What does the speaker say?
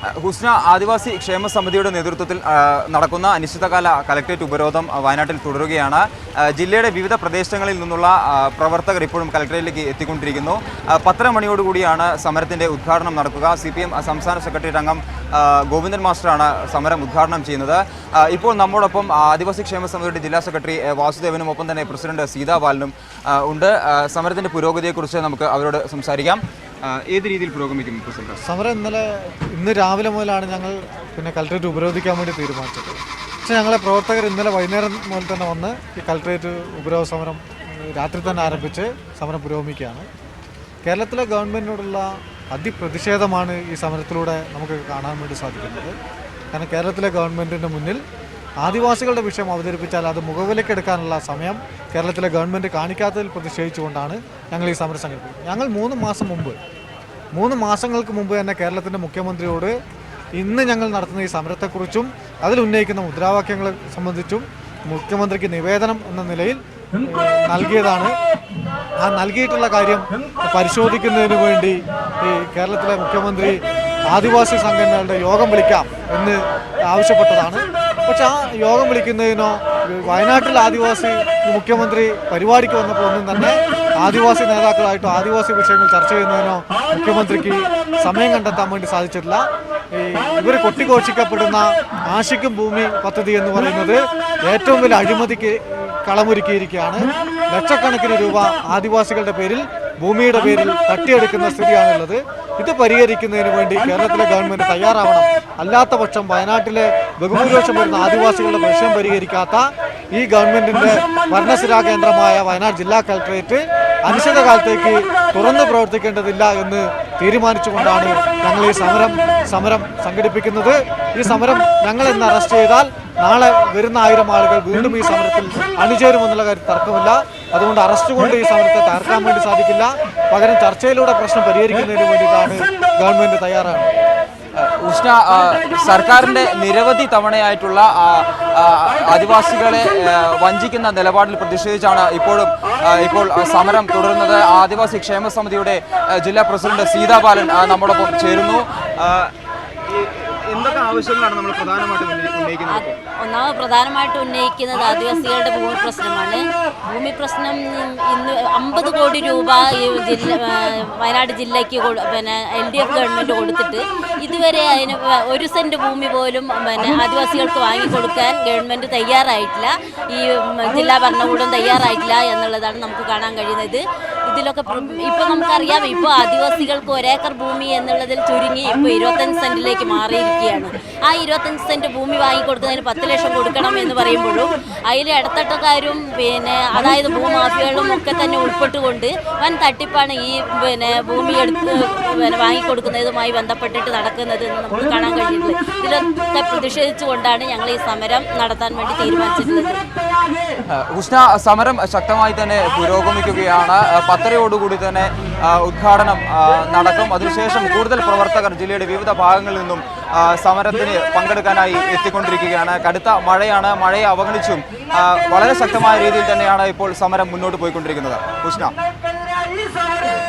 ഹുസ്ന ആദിവാസി ക്ഷേമ സമിതിയുടെ നേതൃത്വത്തിൽ നടക്കുന്ന അനിശ്ചിതകാല കലക്ട്രേറ്റ് ഉപരോധം വയനാട്ടിൽ തുടരുകയാണ്. ജില്ലയുടെ വിവിധ പ്രദേശങ്ങളിൽ നിന്നുള്ള പ്രവർത്തകർ ഇപ്പോഴും കലക്ടറേറ്റിലേക്ക് എത്തിക്കൊണ്ടിരിക്കുന്നു. പത്തര മണിയോടുകൂടിയാണ് സമരത്തിന്റെ ഉദ്ഘാടനം നടക്കുക. സി പി എം സംസ്ഥാന സെക്രട്ടേറിയറ്റ് അംഗം ഗോവിന്ദൻ മാസ്റ്ററാണ് സമരം ഉദ്ഘാടനം ചെയ്യുന്നത്. ഇപ്പോൾ നമ്മോടൊപ്പം ആദിവാസി ക്ഷേമ സമിതിയുടെ ജില്ലാ സെക്രട്ടറി വാസുദേവനും ഒപ്പം തന്നെ പ്രസിഡന്റ് സീതാബാലനും ബാലനും ഉണ്ട്. സമരത്തിന്റെ പുരോഗതിയെക്കുറിച്ച് നമുക്ക് അവരോട് സംസാരിക്കാം. ഏത് രീതിയിൽ പുരോഗമിക്കും പ്രസിഡന്റ് സമരം ഇന്നലെ ഇന്ന് രാവിലെ മുതലാണ് ഞങ്ങൾ പിന്നെ കലക്ട്രേറ്റ് ഉപരോധിക്കാൻ വേണ്ടി തീരുമാനിച്ചത്. പക്ഷേ ഞങ്ങളെ പ്രവർത്തകർ ഇന്നലെ വൈകുന്നേരം മുതൽ തന്നെ വന്ന് ഈ കലക്ട്രേറ്റ് ഉപരോധ സമരം രാത്രി തന്നെ ആരംഭിച്ച് സമരം പുരോഗമിക്കുകയാണ്. കേരളത്തിലെ ഗവൺമെന്റിനോടുള്ള അതിപ്രതിഷേധമാണ് ഈ സമരത്തിലൂടെ നമുക്ക് കാണാൻ വേണ്ടി സാധിക്കുന്നത്. കാരണം കേരളത്തിലെ ഗവൺമെന്റിന്റെ മുന്നിൽ ആദിവാസികളുടെ വിഷയം അവതരിപ്പിച്ചാൽ അത് മുഖവിലക്കെടുക്കാനുള്ള സമയം കേരളത്തിലെ ഗവൺമെന്റ് കാണിക്കാത്തതിൽ പ്രതിഷേധിച്ചുകൊണ്ടാണ് ഞങ്ങൾ ഈ സമരം സംഘടിപ്പിക്കുന്നത് ഞങ്ങൾ മൂന്ന് മാസം മുമ്പ് മൂന്ന് മാസങ്ങൾക്ക് മുമ്പ് തന്നെ കേരളത്തിന്റെ മുഖ്യമന്ത്രിയോട് ഇന്ന് ഞങ്ങൾ നടത്തുന്ന ഈ സമരത്തെക്കുറിച്ചും അതിൽ ഉന്നയിക്കുന്ന മുദ്രാവാക്യങ്ങളെ സംബന്ധിച്ചും മുഖ്യമന്ത്രിക്ക് നിവേദനം എന്ന നിലയിൽ നൽകിയതാണ്. ആ നൽകിയിട്ടുള്ള കാര്യം പരിശോധിക്കുന്നതിന് വേണ്ടി ഈ കേരളത്തിലെ മുഖ്യമന്ത്രി ആദിവാസി സംഘടനകളുടെ യോഗം വിളിക്കാം എന്ന് ആവശ്യപ്പെട്ടതാണ്. പക്ഷെ ആ യോഗം വിളിക്കുന്നതിനോ വയനാട്ടിൽ ആദിവാസി മുഖ്യമന്ത്രി പരിപാടിക്ക് വന്നപ്പോൾ ഒന്നും തന്നെ ആദിവാസി നേതാക്കളായിട്ടോ ആദിവാസി വിഷയങ്ങൾ ചർച്ച ചെയ്യുന്നതിനോ മുഖ്യമന്ത്രിക്ക് സമയം കണ്ടെത്താൻ വേണ്ടി സാധിച്ചിട്ടില്ല. ഇവർ കൊട്ടിഘോഷിക്കപ്പെടുന്ന ആശിക്കും ഭൂമി പദ്ധതി എന്ന് പറയുന്നത് ഏറ്റവും വലിയ അഴിമതിക്ക് കളമൊരുക്കിയിരിക്കുകയാണ്. ലക്ഷക്കണക്കിന് രൂപ ആദിവാസികളുടെ പേരിൽ ഭൂമിയുടെ പേരിൽ തട്ടിയെടുക്കുന്ന സ്ഥിതിയാണുള്ളത്. ഇത് പരിഹരിക്കുന്നതിന് വേണ്ടി കേരളത്തിലെ ഗവൺമെന്റ് തയ്യാറാവണം. അല്ലാത്ത പക്ഷം വയനാട്ടിലെ ബഹുഭൂരിപക്ഷം വരുന്ന ആദിവാസികളുടെ പ്രശ്നം പരിഹരിക്കാത്ത ഈ ഗവൺമെന്റിന്റെ ഭരണസിരാ കേന്ദ്രമായ വയനാട് ജില്ലാ കളക്ടറേറ്റ് അനിശ്ചിതകാലത്തേക്ക് തുറന്നു പ്രവർത്തിക്കേണ്ടതില്ല എന്ന് തീരുമാനിച്ചുകൊണ്ടാണ് ഞങ്ങൾ ഈ സമരം സമരം സംഘടിപ്പിക്കുന്നത്. ഈ സമരം ഞങ്ങൾ ഇന്ന് അറസ്റ്റ് ചെയ്താൽ നാളെ വരുന്ന ആയിരം ആളുകൾ വീണ്ടും ഈ സമരത്തിൽ അണിചേരുമെന്നുള്ള കാര്യം തർക്കമില്ല. അതുകൊണ്ട് അറസ്റ്റ് കൊണ്ട് ഈ സമരത്തെ തകർക്കാൻ വേണ്ടി സാധിക്കില്ല. പകരം ചർച്ചയിലൂടെ പ്രശ്നം പരിഹരിക്കുന്നതിന് വേണ്ടിയിട്ടാണ് ഗവൺമെന്റ് തയ്യാറാണ്. ഉഷ്ണ സർക്കാരിന്റെ നിരവധി തവണയായിട്ടുള്ള ആദിവാസികളെ വഞ്ചിക്കുന്ന നിലപാടിൽ പ്രതിഷേധിച്ചാണ് ഇപ്പോഴും ഇപ്പോൾ സമരം തുടരുന്നത്. ആദിവാസി ക്ഷേമ സമിതിയുടെ ജില്ലാ പ്രസിഡന്റ് സീതാബാലൻ നമ്മോടൊപ്പം ചേരുന്നു. എന്തൊക്കെ ആവശ്യങ്ങളാണ് നമ്മൾ പ്രധാനമായിട്ടും ഉന്നയി- ഉന്നയിക്കുന്നത്? ഒന്നാമത് പ്രധാനമായിട്ട് ഉന്നയിക്കുന്നത് ആദിവാസികളുടെ ഭൂമി പ്രശ്നമാണ്. ഭൂമി പ്രശ്നം ഇന്ന് അമ്പത് കോടി രൂപ ഈ ജില്ല വയനാട് ജില്ലയ്ക്ക് പിന്നെ എൽ ഡി എഫ് ഗവൺമെന്റ് കൊടുത്തിട്ട് ഇതുവരെ അതിന് ഒരു സെന്റ് ഭൂമി പോലും പിന്നെ ആദിവാസികൾക്ക് വാങ്ങിക്കൊടുക്കാൻ ഗവൺമെന്റ് തയ്യാറായിട്ടില്ല. ഈ ജില്ലാ ഭരണകൂടം തയ്യാറായിട്ടില്ല എന്നുള്ളതാണ് നമുക്ക് കാണാൻ കഴിയുന്നത്. ഇതിലൊക്കെ ഇപ്പോൾ നമുക്കറിയാം ഇപ്പോൾ ആദിവാസികൾക്ക് ഒരേക്കർ ഭൂമി എന്നുള്ളതിൽ ചുരുങ്ങി ഇപ്പോൾ ഇരുപത്തഞ്ച് സെന്റിലേക്ക് മാറിയിരിക്കുകയാണ്. ആ ഇരുപത്തഞ്ച് സെന്റ് ഭൂമി വാങ്ങിക്കൊടുക്കുന്നതിന് പത്ത് ലക്ഷം കൊടുക്കണം എന്ന് പറയുമ്പോഴും അതിൽ ഇടത്തട്ടക്കാരും പിന്നെ അതായത് ഭൂമാഫിയകളും ഒക്കെ തന്നെ ഉൾപ്പെട്ടുകൊണ്ട് വൻ തട്ടിപ്പാണ് ഈ പിന്നെ ഭൂമി എടുത്ത് പിന്നെ വാങ്ങിക്കൊടുക്കുന്നതുമായി ബന്ധപ്പെട്ടിട്ട് നടക്കുന്നത് എന്ന് നമുക്ക് കാണാൻ കഴിയുന്നത്. ഇതിലൊക്കെ പ്രതിഷേധിച്ചുകൊണ്ടാണ് ഞങ്ങൾ ഈ സമരം നടത്താൻ വേണ്ടി തീരുമാനിച്ചിട്ടുള്ളത്. ഉഷ്ണ സമരം ശക്തമായി തന്നെ പുരോഗമിക്കുകയാണ്. പത്തരയോടുകൂടി തന്നെ ഉദ്ഘാടനം നടക്കും. അതിനുശേഷം കൂടുതൽ പ്രവർത്തകർ ജില്ലയുടെ വിവിധ ഭാഗങ്ങളിൽ നിന്നും സമരത്തിന് പങ്കെടുക്കാനായി എത്തിക്കൊണ്ടിരിക്കുകയാണ്. കടുത്ത മഴയാണ് മഴയെ അവഗണിച്ചും വളരെ ശക്തമായ രീതിയിൽ തന്നെയാണ് ഇപ്പോൾ സമരം മുന്നോട്ട് പോയിക്കൊണ്ടിരിക്കുന്നത്. ഉഷ്ണ.